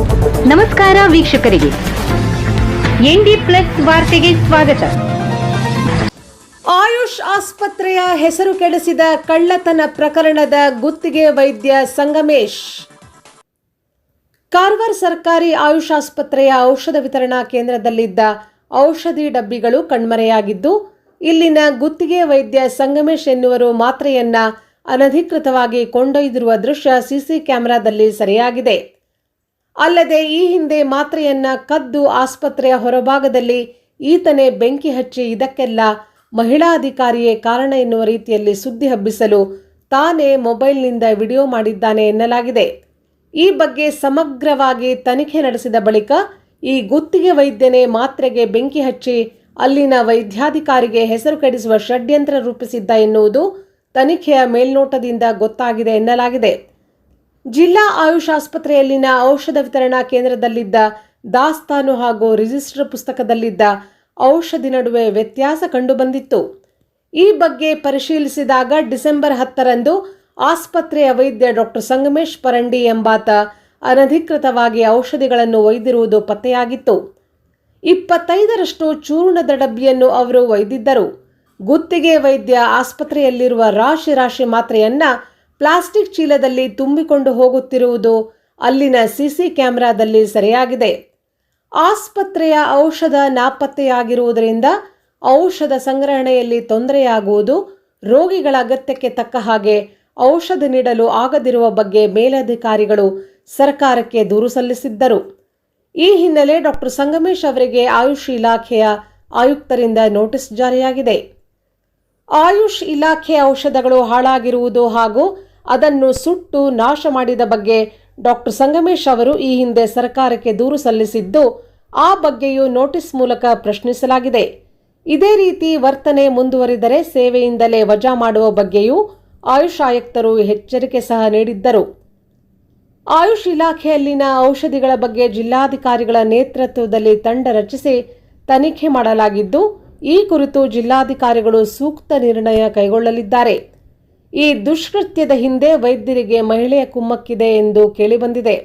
ನಮಸ್ಕಾರ ವೀಕ್ಷಕರಿಗೆ. ND plus ವಾರ್ತೆಗೆ ಸ್ವಾಗತ. ಆಯುಷ್ ಆಸ್ಪತ್ರೆಯ ಹೆಸರು ಕೆಡಿಸಿದ ಕಳ್ಳತನ ಪ್ರಕರಣದ ಗುತ್ತಿಗೆ ವೈದ್ಯ ಸಂಗಮೇಶ್. ಕಾರ್ವಾರ್ ಸರ್ಕಾರಿ ಆಯುಷ್ ಆಸ್ಪತ್ರೆಯ ಔಷಧ ವಿತರಣಾ ಕೇಂದ್ರದಲ್ಲಿದ್ದ ಔಷಧಿ ಡಬ್ಬಿಗಳು ಕಣ್ಮರೆಯಾಗಿದ್ದು, ಇಲ್ಲಿನ ಗುತ್ತಿಗೆ ವೈದ್ಯ ಸಂಗಮೇಶ್ ಎನ್ನುವರು ಮಾತ್ರೆಯನ್ನ ಅನಧಿಕೃತವಾಗಿ ಕೊಂಡೊಯ್ದಿರುವ ದೃಶ್ಯ ಸಿಸಿ ಕ್ಯಾಮೆರಾದಲ್ಲಿ ಸೆರೆಯಾಗಿದೆ. ಅಲ್ಲದೆ ಈ ಹಿಂದೆ ಮಾತ್ರೆಯನ್ನ ಕದ್ದು ಆಸ್ಪತ್ರೆಯ ಹೊರಭಾಗದಲ್ಲಿ ಈತನೇ ಬೆಂಕಿ ಹಚ್ಚಿ ಇದಕ್ಕೆಲ್ಲ ಮಹಿಳಾ ಅಧಿಕಾರಿಯೇ ಕಾರಣ ಎನ್ನುವ ರೀತಿಯಲ್ಲಿ ಸುದ್ದಿ ಹಬ್ಬಿಸಲು ತಾನೇ ಮೊಬೈಲ್ನಿಂದ ವಿಡಿಯೋ ಮಾಡಿದ್ದಾನೆ ಎನ್ನಲಾಗಿದೆ. ಈ ಬಗ್ಗೆ ಸಮಗ್ರವಾಗಿ ತನಿಖೆ ನಡೆಸಿದ ಬಳಿಕ ಈ ಗುತ್ತಿಗೆ ವೈದ್ಯನೇ ಮಾತ್ರೆಗೆ ಬೆಂಕಿ ಹಚ್ಚಿ ಅಲ್ಲಿನ ವೈದ್ಯಾಧಿಕಾರಿಗೆ ಹೆಸರು ಕೆಡಿಸುವ ಷಡ್ಯಂತ್ರ ರೂಪಿಸಿದ್ದ ಎನ್ನುವುದು ತನಿಖೆಯ ಮೇಲ್ನೋಟದಿಂದ ಗೊತ್ತಾಗಿದೆ ಎನ್ನಲಾಗಿದೆ. ಜಿಲ್ಲಾ ಆಯುಷ್ ಆಸ್ಪತ್ರೆಯಲ್ಲಿನ ಔಷಧ ವಿತರಣಾ ಕೇಂದ್ರದಲ್ಲಿದ್ದ ದಾಸ್ತಾನು ಹಾಗೂ ರಿಜಿಸ್ಟರ್ ಪುಸ್ತಕದಲ್ಲಿದ್ದ ಔಷಧಿ ನಡುವೆ ವ್ಯತ್ಯಾಸ ಕಂಡುಬಂದಿತ್ತು. ಈ ಬಗ್ಗೆ ಪರಿಶೀಲಿಸಿದಾಗ ಡಿಸೆಂಬರ್ ಹತ್ತರಂದು ಆಸ್ಪತ್ರೆಯ ವೈದ್ಯ ಡಾಕ್ಟರ್ ಸಂಗಮೇಶ್ ಪರಂಡಿ ಎಂಬಾತ ಅನಧಿಕೃತವಾಗಿ ಔಷಧಿಗಳನ್ನು ಒಯ್ದಿರುವುದು ಪತ್ತೆಯಾಗಿತ್ತು. ಇಪ್ಪತ್ತೈದರಷ್ಟು ಚೂರ್ಣದ ಡಬ್ಬಿಯನ್ನು ಅವರು ಒಯ್ದಿದ್ದರು. ಗುತ್ತಿಗೆ ವೈದ್ಯ ಆಸ್ಪತ್ರೆಯಲ್ಲಿರುವ ರಾಶಿ ರಾಶಿ ಮಾತ್ರೆಯನ್ನ ಪ್ಲಾಸ್ಟಿಕ್ ಚೀಲದಲ್ಲಿ ತುಂಬಿಕೊಂಡು ಹೋಗುತ್ತಿರುವುದು ಅಲ್ಲಿನ ಸಿಸಿ ಕ್ಯಾಮೆರಾದಲ್ಲಿ ಸೆರೆಯಾಗಿದೆ. ಆಸ್ಪತ್ರೆಯ ಔಷಧ ನಾಪತ್ತೆಯಾಗಿರುವುದರಿಂದ ಔಷಧ ಸಂಗ್ರಹಣೆಯಲ್ಲಿ ತೊಂದರೆಯಾಗುವುದು, ರೋಗಿಗಳ ಅಗತ್ಯಕ್ಕೆ ತಕ್ಕ ಹಾಗೆ ಔಷಧ ನೀಡಲು ಆಗದಿರುವ ಬಗ್ಗೆ ಮೇಲಧಿಕಾರಿಗಳು ಸರ್ಕಾರಕ್ಕೆ ದೂರು ಸಲ್ಲಿಸಿದ್ದರು. ಈ ಹಿನ್ನೆಲೆ ಡಾಕ್ಟರ್ ಸಂಗಮೇಶ್ ಅವರಿಗೆ ಆಯುಷ್ ಇಲಾಖೆಯ ಆಯುಕ್ತರಿಂದ ನೋಟಿಸ್ ಜಾರಿಯಾಗಿದೆ. ಆಯುಷ್ ಇಲಾಖೆ ಔಷಧಗಳು ಹಾಳಾಗಿರುವುದು ಹಾಗೂ ಅದನ್ನು ಸುಟ್ಟು ನಾಶ ಮಾಡಿದ ಬಗ್ಗೆ ಡಾಕ್ಟರ್ ಸಂಗಮೇಶ್ ಅವರು ಈ ಹಿಂದೆ ಸರ್ಕಾರಕ್ಕೆ ದೂರು ಸಲ್ಲಿಸಿದ್ದು, ಆ ಬಗ್ಗೆಯೂ ನೋಟಿಸ್ ಮೂಲಕ ಪ್ರಶ್ನಿಸಲಾಗಿದೆ. ಇದೇ ರೀತಿ ವರ್ತನೆ ಮುಂದುವರಿದರೆ ಸೇವೆಯಿಂದಲೇ ವಜಾ ಮಾಡುವ ಬಗ್ಗೆಯೂ ಆಯುಷ್ ಆಯುಕ್ತರು ಎಚ್ಚರಿಕೆ ಸಹ ನೀಡಿದ್ದರು. ಆಯುಷ್ ಇಲಾಖೆಯಲ್ಲಿನ ಔಷಧಿಗಳ ಬಗ್ಗೆ ಜಿಲ್ಲಾಧಿಕಾರಿಗಳ ನೇತೃತ್ವದಲ್ಲಿ ತಂಡ ರಚಿಸಿ ತನಿಖೆ ಮಾಡಲಾಗಿದ್ದು, ಈ ಕುರಿತು ಜಿಲ್ಲಾಧಿಕಾರಿಗಳು ಸೂಕ್ತ ನಿರ್ಣಯ ಕೈಗೊಳ್ಳಲಿದ್ದಾರೆ. ಈ ದುಷ್ಕೃತ್ಯದ ಹಿಂದೆ ವೈದ್ಯರಿಗೆ ಮಹಿಳೆಯ ಕುಮ್ಮಕ್ಕಿದೆ ಎಂದು ಕೇಳಿಬಂದಿದೆ.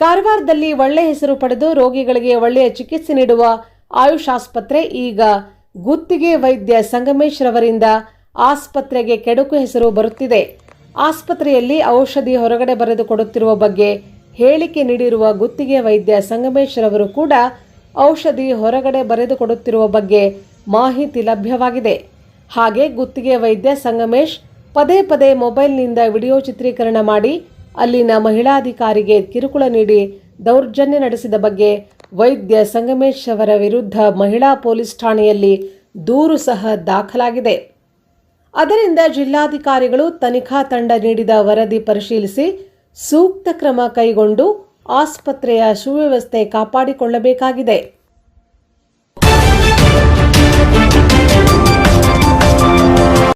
ಕಾರವಾರದಲ್ಲಿ ಒಳ್ಳೆ ಹೆಸರು ಪಡೆದು ರೋಗಿಗಳಿಗೆ ಒಳ್ಳೆಯ ಚಿಕಿತ್ಸೆ ನೀಡುವ ಆಯುಷ್ ಆಸ್ಪತ್ರೆ ಈಗ ಗುತ್ತಿಗೆ ವೈದ್ಯ ಸಂಗಮೇಶ್ ರವರಿಂದ ಆಸ್ಪತ್ರೆಗೆ ಕೆಡುಕು ಹೆಸರು ಬರುತ್ತಿದೆ. ಆಸ್ಪತ್ರೆಯಲ್ಲಿ ಔಷಧಿ ಹೊರಗಡೆ ಬರೆದು ಕೊಡುತ್ತಿರುವ ಬಗ್ಗೆ ಹೇಳಿಕೆ ನೀಡಿರುವ ಗುತ್ತಿಗೆ ವೈದ್ಯ ಸಂಗಮೇಶ್ ರವರು ಕೂಡ ಔಷಧಿ ಹೊರಗಡೆ ಬರೆದು ಕೊಡುತ್ತಿರುವ ಬಗ್ಗೆ ಮಾಹಿತಿ ಲಭ್ಯವಾಗಿದೆ. ಹಾಗೆ ಗುತ್ತಿಗೆ ವೈದ್ಯ ಸಂಗಮೇಶ್ ಪದೇ ಪದೇ ಮೊಬೈಲ್ನಿಂದ ವಿಡಿಯೋ ಚಿತ್ರೀಕರಣ ಮಾಡಿ ಅಲ್ಲಿನ ಮಹಿಳಾಧಿಕಾರಿಗೆ ಕಿರುಕುಳ ನೀಡಿ ದೌರ್ಜನ್ಯ ನಡೆಸಿದ ಬಗ್ಗೆ ವೈದ್ಯ ಸಂಗಮೇಶ್ ಅವರ ವಿರುದ್ಧ ಮಹಿಳಾ ಪೊಲೀಸ್ ಠಾಣೆಯಲ್ಲಿ ದೂರು ಸಹ ದಾಖಲಾಗಿದೆ. ಅದರಿಂದ ಜಿಲ್ಲಾಧಿಕಾರಿಗಳು ತನಿಖಾ ತಂಡ ನೀಡಿದ ವರದಿ ಪರಿಶೀಲಿಸಿ ಸೂಕ್ತ ಕ್ರಮ ಕೈಗೊಂಡು ಆಸ್ಪತ್ರೆಯ ಸುವ್ಯವಸ್ಥೆ ಕಾಪಾಡಿಕೊಳ್ಳಬೇಕಾಗಿದೆ.